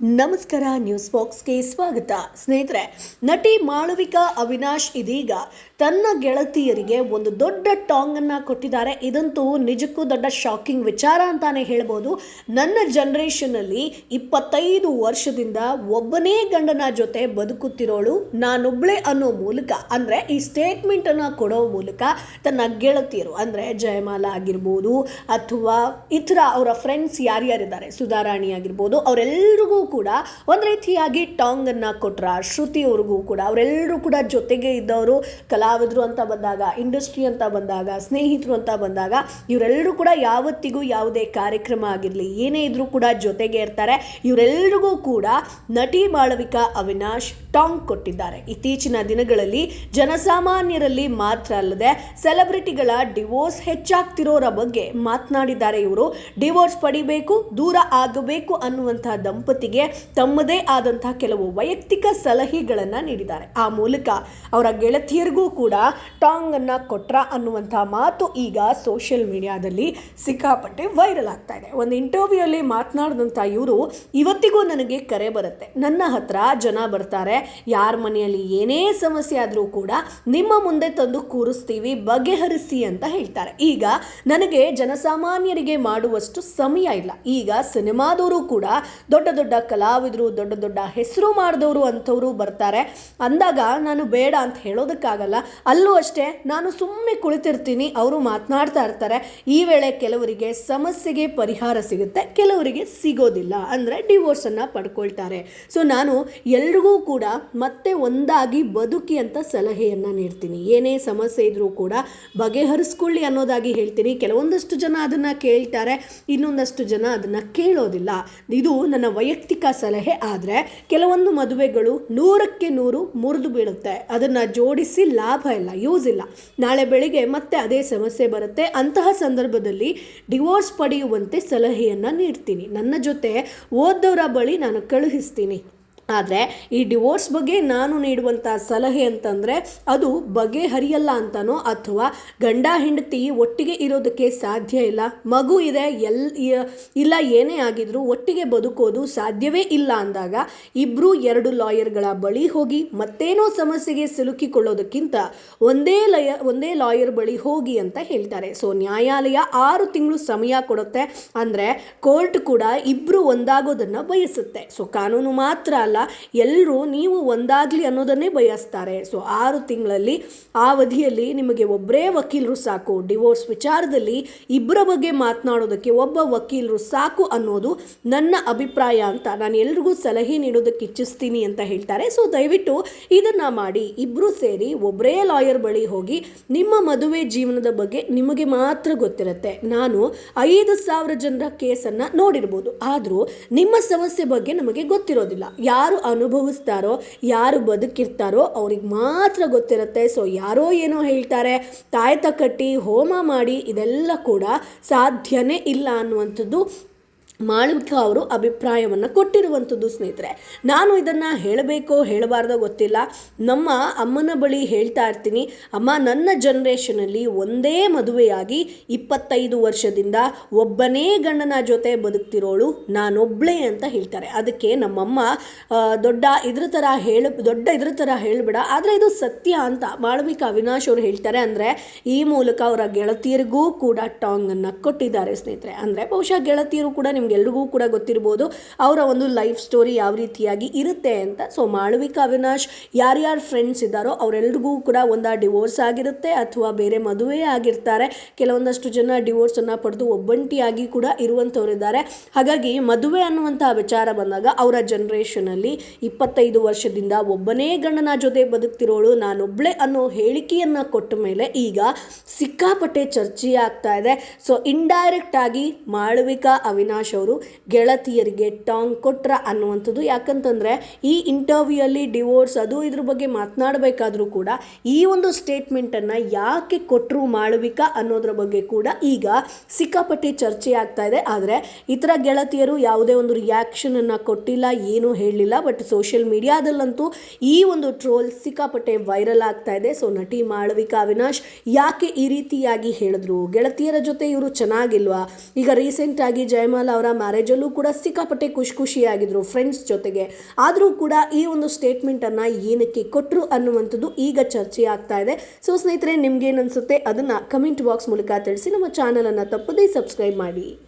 ನಮಸ್ಕಾರ ನ್ಯೂಸ್ ಬಾಕ್ಸ್ಗೆ ಸ್ವಾಗತ. ಸ್ನೇಹಿತರೆ ನಟಿ ಮಾಳವಿಕಾ ಅವಿನಾಶ್ ಇದೀಗ ತನ್ನ ಗೆಳತಿಯರಿಗೆ ಒಂದು ದೊಡ್ಡ ಟಾಂಗ್ ಅನ್ನ ಕೊಟ್ಟಿದ್ದಾರೆ. ಇದಂತೂ ನಿಜಕ್ಕೂ ದೊಡ್ಡ ಶಾಕಿಂಗ್ ವಿಚಾರ ಅಂತಾನೆ ಹೇಳ್ಬೋದು. ನನ್ನ ಜನರೇಷನ್ ಅಲ್ಲಿ ಇಪ್ಪತ್ತೈದು ವರ್ಷದಿಂದ ಒಬ್ಬನೇ ಗಂಡನ ಜೊತೆ ಬದುಕುತ್ತಿರೋಳು. ನಾನೊಬ್ಳೆ ಅನ್ನೋ ಮೂಲಕ, ಅಂದ್ರೆ ಈ ಸ್ಟೇಟ್ಮೆಂಟ್ ಅನ್ನ ಕೊಡೋ ಮೂಲಕ ತನ್ನ ಗೆಳತಿಯರು, ಅಂದ್ರೆ ಜಯಮಾಲ ಆಗಿರ್ಬೋದು ಅಥವಾ ಇತರ ಅವರ ಫ್ರೆಂಡ್ಸ್ ಯಾರ್ಯಾರಿದ್ದಾರೆ, ಸುಧಾರಾಣಿ ಆಗಿರ್ಬೋದು ಅವರೆಲ್ಲರಿಗೂ ಕೂಡ ಒಂದು ರೀತಿಯಾಗಿ ಟಾಂಗ್ ಅನ್ನ ಕೊಟ್ರ ಶ್ರುತಿ ಅವ್ರಿಗೂ ಕೂಡ ಅವರೆಲ್ಲರೂ ಕೂಡ ಜೊತೆಗೆ ಇದ್ದವರು ಕಲಾವಿದರು ಅಂತ ಬಂದಾಗ ಇಂಡಸ್ಟ್ರಿ ಅಂತ ಬಂದಾಗ, ಸ್ನೇಹಿತರು ಅಂತ ಬಂದಾಗ, ಇವರೆಲ್ಲರೂ ಕೂಡ ಯಾವತ್ತಿಗೂ ಯಾವುದೇ ಕಾರ್ಯಕ್ರಮ ಆಗಿರಲಿ, ಏನೇ ಇದ್ರೂ ಕೂಡ ಜೊತೆಗೆ ಇರ್ತಾರೆ. ಇವರೆಲ್ಲರಿಗೂ ಕೂಡ ನಟಿ ಮಾಳವಿಕಾ ಅವಿನಾಶ್ ಟಾಂಗ್ ಕೊಟ್ಟಿದ್ದಾರೆ. ಇತ್ತೀಚಿನ ದಿನಗಳಲ್ಲಿ ಜನಸಾಮಾನ್ಯರಲ್ಲಿ ಮಾತ್ರ ಅಲ್ಲದೆ ಸೆಲೆಬ್ರಿಟಿಗಳ ಡಿವೋರ್ಸ್ ಹೆಚ್ಚಾಗ್ತಿರೋರ ಬಗ್ಗೆ ಮಾತನಾಡಿದ್ದಾರೆ ಇವರು. ಡಿವೋರ್ಸ್ ಪಡಿಬೇಕು, ದೂರ ಆಗಬೇಕು ಅನ್ನುವಂತಹ ದಂಪತಿಗೆ ತಮ್ಮದೇ ಆದಂತಹ ಕೆಲವು ವೈಯಕ್ತಿಕ ಸಲಹೆಗಳನ್ನು ನೀಡಿದ್ದಾರೆ. ಆ ಮೂಲಕ ಅವರ ಗೆಳತಿಯರಿಗೂ ಕೂಡ ಟಾಂಗ್ ಅನ್ನ ಕೊಟ್ರ ಅನ್ನುವಂತಹ ಮಾತು ಈಗ ಸೋಷಿಯಲ್ ಮೀಡಿಯಾದಲ್ಲಿ ಸಿಕ್ಕಾಪಟ್ಟೆ ವೈರಲ್ ಆಗ್ತಾ ಇದೆ. ಒಂದು ಇಂಟರ್ವ್ಯೂ ಅಲ್ಲಿ ಮಾತನಾಡಿದಂಥ ಇವರು, ಇವತ್ತಿಗೂ ನನಗೆ ಕರೆ ಬರುತ್ತೆ. ನನ್ನ ಹತ್ರ ಜನ ಬರ್ತಾರೆ. ಯಾರ ಮನೆಯಲ್ಲಿ ಏನೇ ಸಮಸ್ಯೆ ಆದರೂ ಕೂಡ ನಿಮ್ಮ ಮುಂದೆ ತಂದು ಕೂರಿಸ್ತೀವಿ ಬಗೆಹರಿಸಿ ಅಂತ ಹೇಳ್ತಾರೆ. ಈಗ ನನಗೆ ಜನಸಾಮಾನ್ಯರಿಗೆ ಮಾಡುವಷ್ಟು ಸಮಯ ಇಲ್ಲ. ಈಗ ಸಿನಿಮಾದವರು ಕೂಡ ದೊಡ್ಡ ದೊಡ್ಡ ಕಲಾವಿದರು, ದೊಡ್ಡ ದೊಡ್ಡ ಹೆಸರು ಮಾಡಿದವರು ಅಂಥವರು ಬರ್ತಾರೆ. ಅಂದಾಗ ನಾನು ಬೇಡ ಅಂತ ಹೇಳೋದಕ್ಕಾಗಲ್ಲ. ಅಲ್ಲೂ ಅಷ್ಟೇ ನಾನು ಸುಮ್ಮನೆ ಕುಳಿತಿರ್ತೀನಿ, ಅವರು ಮಾತನಾಡ್ತಾ ಇರ್ತಾರೆ. ಈ ವೇಳೆ ಕೆಲವರಿಗೆ ಸಮಸ್ಯೆಗೆ ಪರಿಹಾರ ಸಿಗುತ್ತೆ, ಕೆಲವರಿಗೆ ಸಿಗೋದಿಲ್ಲ. ಅಂದರೆ ಡಿವೋರ್ಸನ್ನು ಪಡ್ಕೊಳ್ತಾರೆ. ಸೊ ನಾನು ಎಲ್ರಿಗೂ ಕೂಡ ಮತ್ತೆ ಒಂದಾಗಿ ಬದುಕಿ ಅಂತ ಸಲಹೆಯನ್ನು ನೀಡ್ತೀನಿ. ಏನೇ ಸಮಸ್ಯೆ ಇದ್ದರೂ ಕೂಡ ಬಗೆಹರಿಸ್ಕೊಳ್ಳಿ ಅನ್ನೋದಾಗಿ ಹೇಳ್ತೀನಿ. ಕೆಲವೊಂದಷ್ಟು ಜನ ಅದನ್ನು ಕೇಳ್ತಾರೆ, ಇನ್ನೊಂದಷ್ಟು ಜನ ಅದನ್ನು ಕೇಳೋದಿಲ್ಲ. ಇದು ನನ್ನ ವೈಯಕ್ತಿಕ ಸಲಹೆ ಆದರೆ ಕೆಲವೊಂದು ಮದುವೆಗಳು ನೂರಕ್ಕೆ ನೂರು ಮುರಿದು ಬೀಳುತ್ತೆ. ಅದನ್ನು ಜೋಡಿಸಿ ಲಾಭ ಇಲ್ಲ, ಯೂಸ್ ಇಲ್ಲ. ನಾಳೆ ಬೆಳಿಗ್ಗೆ ಮತ್ತೆ ಅದೇ ಸಮಸ್ಯೆ ಬರುತ್ತೆ. ಅಂತಹ ಸಂದರ್ಭದಲ್ಲಿ ಡಿವೋರ್ಸ್ ಪಡೆಯುವಂತೆ ಸಲಹೆಯನ್ನು ನೀಡ್ತೀನಿ. ನನ್ನ ಜೊತೆ ಓದ್ದವರ ಬಳಿ ನಾನು ಕಳುಹಿಸ್ತೀನಿ. ಆದರೆ ಈ ಡಿವೋರ್ಸ್ ಬಗ್ಗೆ ನಾನು ನೀಡುವಂಥ ಸಲಹೆ ಅಂತಂದರೆ ಅದು ಬಗೆಹರಿಯಲ್ಲ ಅಂತನೋ ಅಥವಾ ಗಂಡ ಹೆಂಡತಿ ಒಟ್ಟಿಗೆ ಇರೋದಕ್ಕೆ ಸಾಧ್ಯ ಇಲ್ಲ, ಮಗು ಇದೆ, ಎಲ್ ಇಲ್ಲ, ಏನೇ ಆಗಿದ್ರೂ ಒಟ್ಟಿಗೆ ಬದುಕೋದು ಸಾಧ್ಯವೇ ಇಲ್ಲ ಅಂದಾಗ ಇಬ್ಬರು ಎರಡು ಲಾಯರ್ಗಳ ಬಳಿ ಹೋಗಿ ಮತ್ತೇನೋ ಸಮಸ್ಯೆಗೆ ಸಿಲುಕಿಕೊಳ್ಳೋದಕ್ಕಿಂತ ಒಂದೇ ಲಯ, ಒಂದೇ ಲಾಯರ್ ಬಳಿ ಹೋಗಿ ಅಂತ ಹೇಳ್ತಾರೆ. ಸೊ ನ್ಯಾಯಾಲಯ ಆರು ತಿಂಗಳು ಸಮಯ ಕೊಡುತ್ತೆ ಅಂದರೆ ಕೋರ್ಟ್ ಕೂಡ ಇಬ್ಬರು ಒಂದಾಗೋದನ್ನು ಬಯಸುತ್ತೆ. ಸೊ ಕಾನೂನು ಮಾತ್ರ ಅಲ್ಲ ಎಲ್ಲರೂ ನೀವು ಒಂದಾಗಲಿ ಅನ್ನೋದನ್ನೇ ಬಯಸ್ತಾರೆ. ಸೊ ಆರು ತಿಂಗಳಲ್ಲಿ ಆ ಅವಧಿಯಲ್ಲಿ ನಿಮಗೆ ಒಬ್ಬರೇ ವಕೀಲರು ಸಾಕು. ಡಿವೋರ್ಸ್ ವಿಚಾರದಲ್ಲಿ ಇಬ್ಬರ ಬಗ್ಗೆ ಮಾತನಾಡೋದಕ್ಕೆ ಒಬ್ಬ ವಕೀಲರು ಸಾಕು ಅನ್ನೋದು ನನ್ನ ಅಭಿಪ್ರಾಯ ಅಂತ ನಾನು ಎಲ್ರಿಗೂ ಸಲಹೆ ನೀಡೋದಕ್ಕೆ ಇಚ್ಛಿಸ್ತೀನಿ ಅಂತ ಹೇಳ್ತಾರೆ. ಸೊ ದಯವಿಟ್ಟು ಇದನ್ನು ಮಾಡಿ. ಇಬ್ಬರು ಸೇರಿ ಒಬ್ಬರೇ ಲಾಯರ್ ಬಳಿ ಹೋಗಿ ನಿಮ್ಮ ಮದುವೆ ಜೀವನದ ಬಗ್ಗೆ ನಿಮಗೆ ಮಾತ್ರ ಗೊತ್ತಿರುತ್ತೆ. ನಾನು ಐದು ಸಾವಿರ ಜನರ ಕೇಸನ್ನು ನೋಡಿರ್ಬೋದು. ಆದರೂ ನಿಮ್ಮ ಸಮಸ್ಯೆ ಬಗ್ಗೆ ನಮಗೆ ಗೊತ್ತಿರೋದಿಲ್ಲ. ಯಾರು ಅನುಭವಿಸ್ತಾರೋ, ಯಾರು ಬದುಕಿರ್ತಾರೋ ಅವ್ರಿಗೆ ಮಾತ್ರ ಗೊತ್ತಿರುತ್ತೆ. ಸೊ ಯಾರೋ ಏನೋ ಹೇಳ್ತಾರೆ ತಾಯ್ತ ಕಟ್ಟಿ ಹೋಮ ಮಾಡಿ ಇದೆಲ್ಲ ಕೂಡ ಸಾಧ್ಯನೇ ಇಲ್ಲ ಅನ್ನುವಂಥದ್ದು ಮಾಳವಿಕಾ ಅವರು ಅಭಿಪ್ರಾಯವನ್ನು ಕೊಟ್ಟಿರುವಂಥದ್ದು ಸ್ನೇಹಿತರೆ. ನಾನು ಇದನ್ನು ಹೇಳಬೇಕೋ ಹೇಳಬಾರ್ದೋ ಗೊತ್ತಿಲ್ಲ. ನಮ್ಮ ಅಮ್ಮನ ಬಳಿ ಹೇಳ್ತಾ ಇರ್ತೀನಿ. ಅಮ್ಮ, ನನ್ನ ಜನ್ರೇಷನಲ್ಲಿ ಒಂದೇ ಮದುವೆಯಾಗಿ ಇಪ್ಪತ್ತೈದು ವರ್ಷದಿಂದ ಒಬ್ಬನೇ ಗಂಡನ ಜೊತೆ ಬದುಕ್ತಿರೋಳು ನಾನೊಬ್ಬಳೇ ಅಂತ ಹೇಳ್ತಾರೆ. ಅದಕ್ಕೆ ನಮ್ಮಮ್ಮ ದೊಡ್ಡ ಇದ್ರ ಥರ ಹೇಳ, ದೊಡ್ಡ ಇದ್ರ ಥರ ಹೇಳಬೇಡ. ಆದರೆ ಇದು ಸತ್ಯ ಅಂತ ಮಾಳವಿಕ ಅವಿನಾಶ್ ಅವರು ಹೇಳ್ತಾರೆ ಅಂದರೆ, ಈ ಮೂಲಕ ಅವರ ಗೆಳತಿಯರಿಗೂ ಕೂಡ ಟಾಂಗನ್ನು ಕೊಟ್ಟಿದ್ದಾರೆ ಸ್ನೇಹಿತರೆ. ಅಂದರೆ ಬಹುಶಃ ಗೆಳತಿಯರು ಕೂಡ ನಿಮ್ಗೆಲ್ರಿಗೂ ಕೂಡ ಗೊತ್ತಿರ್ಬೋದು. ಅವರ ಒಂದು ಲೈಫ್ ಸ್ಟೋರಿ ಯಾವ ರೀತಿಯಾಗಿ ಇರುತ್ತೆ ಅಂತ. ಸೊ ಮಾಳವಿಕಾ ಅವಿನಾಶ್ ಯಾರ್ಯಾರು ಫ್ರೆಂಡ್ಸ್ ಇದ್ದಾರೋ ಅವರೆಲ್ರಿಗೂ ಕೂಡ ಒಂದು ಡಿವೋರ್ಸ್ ಆಗಿರುತ್ತೆ ಅಥವಾ ಬೇರೆ ಮದುವೆ ಆಗಿರ್ತಾರೆ. ಕೆಲವೊಂದಷ್ಟು ಜನ ಡಿವೋರ್ಸನ್ನು ಪಡೆದು ಒಬ್ಬಂಟಿಯಾಗಿ ಕೂಡ ಇರುವಂಥವರಿದ್ದಾರೆ. ಹಾಗಾಗಿ ಮದುವೆ ಅನ್ನುವಂಥ ವಿಚಾರ ಬಂದಾಗ ಅವರ ಜನ್ರೇಷನಲ್ಲಿ ಇಪ್ಪತ್ತೈದು ವರ್ಷದಿಂದ ಒಬ್ಬನೇ ಗಂಡನ ಜೊತೆ ಬದುಕ್ತಿರೋಳು, ನಾನೊಬ್ಳೆ ಅನ್ನೋ ಹೇಳಿಕೆಯನ್ನು ಕೊಟ್ಟ ಮೇಲೆ ಈಗ ಸಿಕ್ಕಾಪಟ್ಟೆ ಚರ್ಚೆ ಆಗ್ತಾ ಇದೆ. ಸೊ ಇಂಡೈರೆಕ್ಟ್ ಆಗಿ ಮಾಳವಿಕಾ ಅವಿನಾಶ್ ಅವರು ಗೆಳತಿಯರಿಗೆ ಟಾಂಗ್ ಕೊಟ್ರ ಅನ್ನುವಂಥದ್ದು. ಯಾಕಂತಂದರೆ ಈ ಇಂಟರ್ವ್ಯೂ ಅಲ್ಲಿ ಡಿವೋರ್ಸ್ ಅದು ಇದ್ರ ಬಗ್ಗೆ ಮಾತನಾಡಬೇಕಾದ್ರೂ ಕೂಡ ಈ ಒಂದು ಸ್ಟೇಟ್ಮೆಂಟನ್ನು ಯಾಕೆ ಕೊಟ್ಟರು ಮಾಳವಿಕಾ ಅನ್ನೋದ್ರ ಬಗ್ಗೆ ಕೂಡ ಈಗ ಸಿಕ್ಕಾಪಟ್ಟೆ ಚರ್ಚೆ ಆಗ್ತಾ ಇದೆ. ಆದರೆ ಇತರ ಗೆಳತಿಯರು ಯಾವುದೇ ಒಂದು ರಿಯಾಕ್ಷನನ್ನು ಕೊಟ್ಟಿಲ್ಲ, ಏನೂ ಹೇಳಲಿಲ್ಲ. ಬಟ್ ಸೋಷಿಯಲ್ ಮೀಡಿಯಾದಲ್ಲಂತೂ ಈ ಒಂದು ಟ್ರೋಲ್ ಸಿಕ್ಕಾಪಟ್ಟೆ ವೈರಲ್ ಆಗ್ತಾ ಇದೆ. ಸೊ ನಟಿ ಮಾಳವಿಕಾ ಅವಿನಾಶ್ ಯಾಕೆ ಈ ರೀತಿಯಾಗಿ ಹೇಳಿದ್ರು? ಗೆಳತಿಯರ ಜೊತೆ ಇವರು ಚೆನ್ನಾಗಿಲ್ವಾ? ಈಗ ರೀಸೆಂಟ್ ಆಗಿ ಜಯಮಾಲ ಅವರ ಮ್ಯಾರೇಜಲ್ಲೂ ಕೂಡ ಸಿಕ್ಕಾಪಟ್ಟೆ ಖುಷಿ ಖುಷಿಯಾಗಿದ್ರು ಫ್ರೆಂಡ್ಸ್ ಜೊತೆಗೆ. ಆದರೂ ಕೂಡ ಈ ಒಂದು ಸ್ಟೇಟ್ಮೆಂಟನ್ನು ಏನಕ್ಕೆ ಕೊಟ್ಟರು ಅನ್ನುವಂಥದ್ದು ಈಗ ಚರ್ಚೆ ಆಗ್ತಾ ಇದೆ. ಸೊ ಸ್ನೇಹಿತರೆ ನಿಮ್ಗೇನು ಅನಿಸುತ್ತೆ? ಅದನ್ನು ಕಮೆಂಟ್ ಬಾಕ್ಸ್ ಮೂಲಕ ತಿಳಿಸಿ. ನಮ್ಮ ಚಾನಲನ್ನು ತಪ್ಪದೇ ಸಬ್ಸ್ಕ್ರೈಬ್ ಮಾಡಿ.